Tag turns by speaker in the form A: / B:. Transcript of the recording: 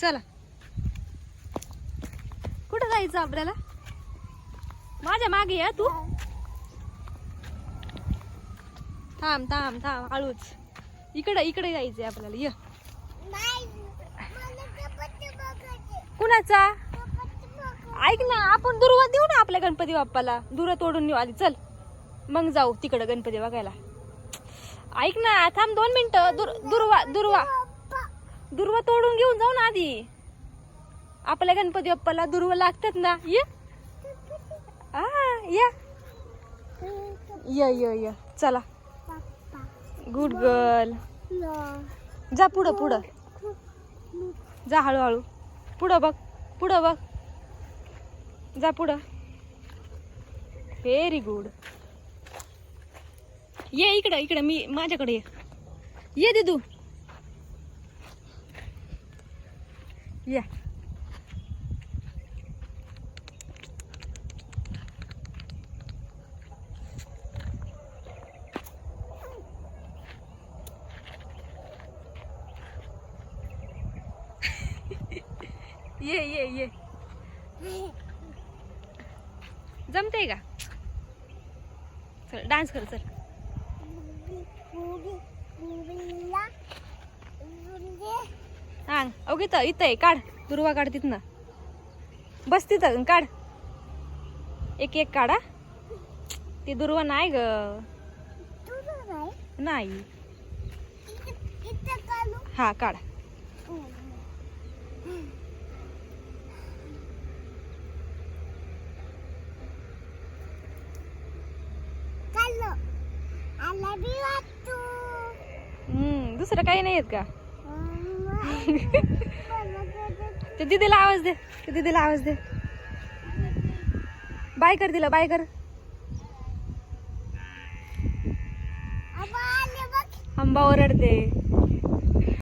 A: चला. कुठं जायचं आपल्याला? माझ्या मागे या तू. थांब थांब थांब हळूच. इकडे इकडे जायचंय आपल्याला. ये. कुणाचा? ऐक ना आपण दुर्वा देऊ ना आपल्या गणपती बाप्पाला. दुर्वा तोडून नेऊ आधी. चल. मग जाऊ तिकडं गणपती बघायला. ऐक ना थांब दोन मिनिटं. दुर दुर्वा दुर्वा. दुर्वा तोडून घेऊन जाऊ ना आधी. आपल्या गणपती बाप्पाला दुर्व लागतात ना. ये. आ या. य य चला. गुड गर्ल जा पुढं पुढं. जा हळूहळू. पुढं बघ पुढं बघ. जा पुढं. व्हेरी गुड ये इकडं इकडं मी माझ्याकडे ये. ये दिदू. या. ये ये ये. जमते का? चल डान्स कर चल. सांग अगं इथं आहे काढ. दुर्वा काढ तिथनं. बस तिथं काढ. एक एक काढा. ती दुर्वा नाही ग. नाही. हा काढ. दुसरं काही नाही येत का? ते दीदीला आवाज दे. ते दीदीला आवाज दे. बाय कर तिला बाय कर. आंबा ओरडते.